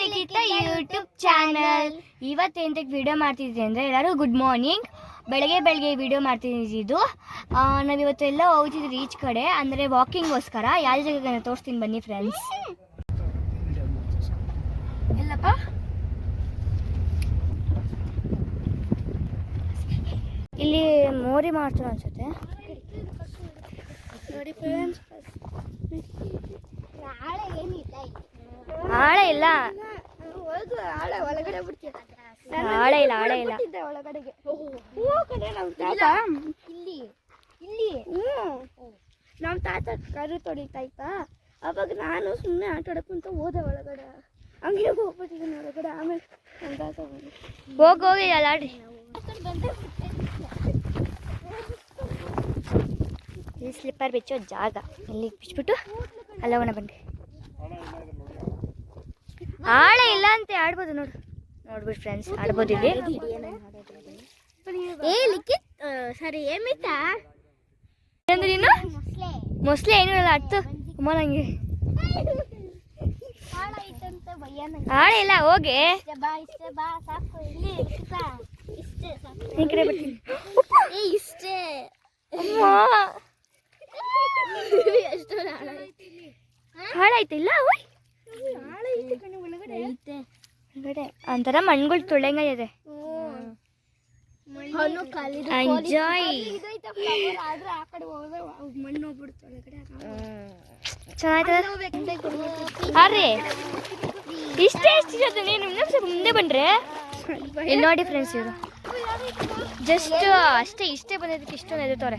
ಲಿಖಿತ YouTube channel ಇವತ್ತು ಎಂತಕ್ಕೆ ವಿಡಿಯೋ ಮಾಡ್ತಿದ್ದೀನಿ ಅಂದರೆ ಎಲ್ಲರೂ ಗುಡ್ ಮಾರ್ನಿಂಗ್ ಬೆಳಗ್ಗೆ ಬೆಳಗ್ಗೆ ವಿಡಿಯೋ ಮಾಡ್ತಿದ್ದು ನಾವು ಎಲ್ಲ ಹೋಗ್ತಿದ್ವಿ ರೀಚ್ ಕಡೆ. ಅಂದರೆ ವಾಕಿಂಗ್ಗೋಸ್ಕರ ಯಾವ ಜಾಗಕ್ಕೆ ತೋರಿಸ್ತೀನಿ ಬನ್ನಿ ಫ್ರೆಂಡ್ಸ್ ಎಲ್ಲಪ್ಪ? ಇಲ್ಲಿ ಮೋರಿ ಮಾಡ್ತಾರೆ ಅನ್ಸುತ್ತೆ. ನೋಡಿ ಫ್ರೆಂಡ್ಸ್ ಆಳೆ ಇಲ್ಲ. ಆಳೆ ಒಳಗಡೆ ಆಳ ಇಲ್ಲ ಆಳೆ ಇಲ್ಲ. ನಮ್ಮ ತಾತ ಇಲ್ಲಿ ಇಲ್ಲಿ. ಹ್ಞೂ ನಮ್ಮ ತಾತ ಕರು ತೊಡಿತಾ ಇತ್ತಾ. ಅವಾಗ ನಾನು ಸುಮ್ಮನೆ ಆಟ ಆಡಕ್ಕಂತ ಹೋದೆ ಒಳಗಡೆ. ಹಂಗೆ ಹೋಗ್ಬಿಟ್ಟಿದ್ದೀನಿ ಒಳಗಡೆ. ಆಮೇಲೆ ನಮ್ಮ ತಾತ ಬಂದು ಹೋಗಿ ಹೋಗಿ ಅಲ್ಲ ಆಡ್ರಿ ಈ ಸ್ಲಿಪ್ಪರ್ ಬಿಚ್ಚೋ ಜಾಗ. ಇಲ್ಲಿ ಬಿಚ್ಬಿಟ್ಟು ಅಲ್ಲ ಹೋಗೋಣ ಬನ್ನಿ. ಆಳೆ ಇಲ್ಲ ಅಂತ ಆಡ್ಬೋದು ನೋಡು. ನೋಡ್ಬಿಟ್ಟು ಫ್ರೆಂಡ್ಸ್ ಆಡ್ಬೋದು ಇಲ್ಲಿ. ಏ ಲಿಖಿತ್ ಸರಿ ಏಮಿತ್ತಾ ಏನಂದ್ರೆ ನೀನು ಮೊಸಲೆ ಏನು ಇಲ್ಲ ಅತ್ತು. ಅಮ್ಮ ನಂಗೆ. ಆಳೆ ಇಲ್ಲ ಹೋಗಿ. ಇಷ್ಟೇ ಬಾ ಇಷ್ಟೇ ಬಾ ಸಾಕು ಇಲ್ಲಿ ಇಷ್ಟ. ಇಷ್ಟೇ ಸಾಕು ಈ ಕಡೆ ಬರ್ತೀನಿ ಇಷ್ಟೇ ಹಾಳಾಯ್ತು ಇಲ್ಲ ಓಯ್? ಒಂಥರ ಮಣ್ಗಳು ತುಳಂಗ ಇದೆ ಎಂಜಾಯ್ ಅರೆ ಇಷ್ಟೇ ನೀನು ಸ್ವಲ್ಪ ಮುಂದೆ ಬಂದ್ರೆ. ಇಲ್ಲಿ ನೋಡಿ ಫ್ರೆಂಡ್ಸ್ ಇವರು. ಜಸ್ಟ್ ಅಷ್ಟೇ ಇಷ್ಟೇ ಬಂದಿದ್ದಕ್ಕೆ ಇಷ್ಟೊಂದು ಎದುತ್ತವ್ರೆ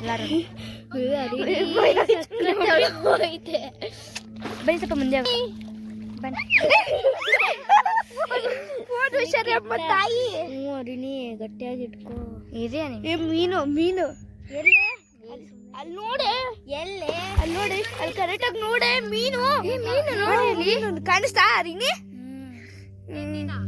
ಎಲ್ಲರೂ. ಬನ್ನಿ ಸ್ವಲ್ಪ ಮುಂದೆ ತಾಯಿ. ಅರಿನಿ ಗಟ್ಟಿಯಾಗಿ ಇಟ್ಕೋ. ಏ ಮೀನು ಮೀನು. ಎಲ್ಲೇ? ಅಲ್ಲಿ ನೋಡೆ. ಎಲ್ಲೇ? ಅಲ್ಲಿ ನೋಡಿ ಅಲ್ಲಿ ಕರೆಕ್ಟಾಗಿ ನೋಡೆ ಮೀನು. ಮೀನು ನೋಡಿ ಕಾಣಿಸ್ತಾ ಅರಿನಿ ಮೀನು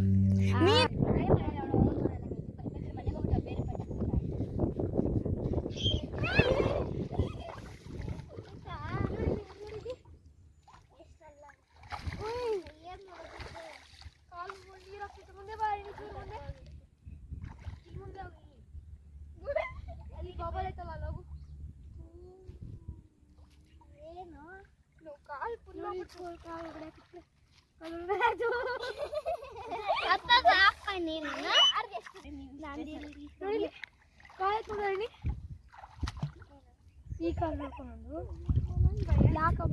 ಈ ಕಾಲು ನೋಡ್ಕೊಂಡು ಯಾಕೆ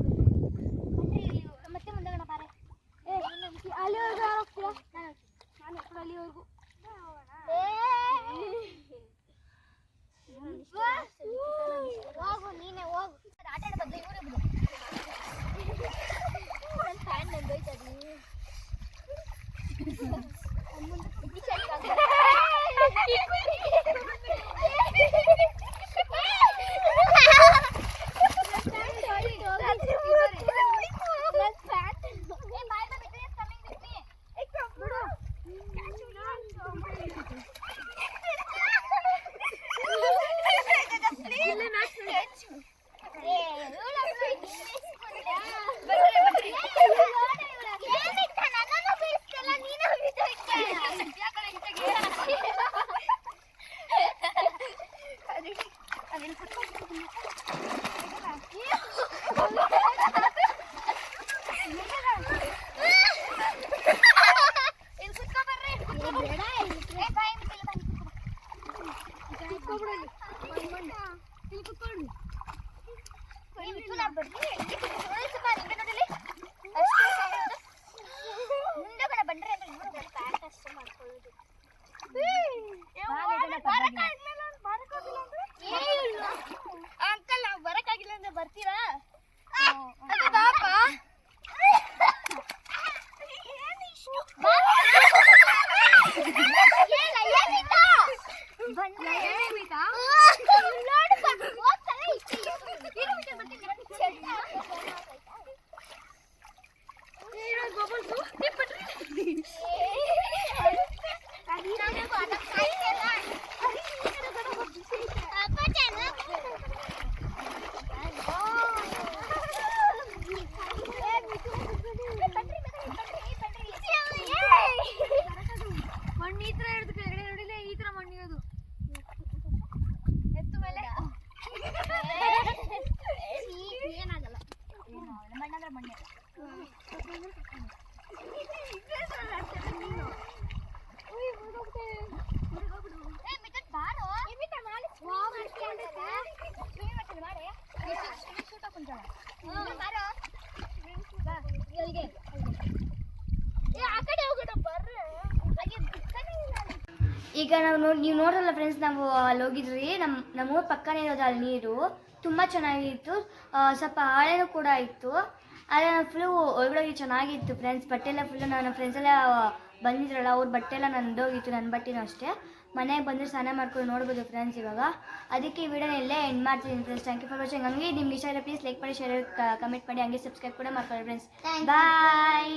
ಮತ್ತೆ ಮುಂದೆ ಬಾರೆ ಏ ಅಲ್ಲಿವರೆಗೂ ಯಾರು ಹೋಗ್ತೀರಾ ನಾನು ನಾನು ಅಲ್ಲಿವರೆಗೂ ಕೊಡು ಕೊಡು ಈಗ ನಾವು ನೋಡಿ ನೀವು ನೋಡಲ್ಲ ಫ್ರೆಂಡ್ಸ್ ನಾವು ಅಲ್ಲಿ ಹೋಗಿದ್ರಿ ನಮ್ಮ ನಮ್ಮೂರ ಪಕ್ಕನೇ ಇರೋದು ಅಲ್ಲಿ ನೀರು. ತುಂಬ ಚೆನ್ನಾಗಿತ್ತು. ಸ್ವಲ್ಪ ಆಳೆನೂ ಕೂಡ ಇತ್ತು. ಆದರೆ ನಾನು ಫುಲ್ಲು ಒಳಗಡೆ ಚೆನ್ನಾಗಿತ್ತು ಫ್ರೆಂಡ್ಸ್ ಬಟ್ಟೆ ಎಲ್ಲ ಫುಲ್ಲು ನನ್ನ ಫ್ರೆಂಡ್ಸ್ ಎಲ್ಲ ಬಂದಿದ್ರಲ್ಲ ಅವ್ರ ಬಟ್ಟೆ ಎಲ್ಲ ನಂದೋಗಿತ್ತು ನನ್ನ ಬಟ್ಟೆನೂ ಅಷ್ಟೇ. ಮನೆಗೆ ಬಂದರೆ ಸ್ನಾನ ಮಾಡ್ಕೊಂಡು ನೋಡ್ಬೋದು ಫ್ರೆಂಡ್ಸ್ ಇವಾಗ. ಅದಕ್ಕೆ ಈ ವಿಡಿಯೋನ ಇಲ್ಲೇ ಎಂಡ್ ಮಾಡ್ತೀನಿ friends thank you for watching ಹಂಗೆ ನಿಮ್ಗೆ ಇಷ್ಟ ಆದರೆ ಪ್ಲೀಸ್ ಲೈಕ್ ಮಾಡಿ ಶೇರ್ ಕಮೆಂಟ್ ಮಾಡಿ ಹಂಗೆ ಸಬ್ಸ್ಕ್ರೈಬ್ ಕೂಡ ಮಾಡ್ಕೊಳ್ಳಿ ಫ್ರೆಂಡ್ಸ್ ಬಾಯ್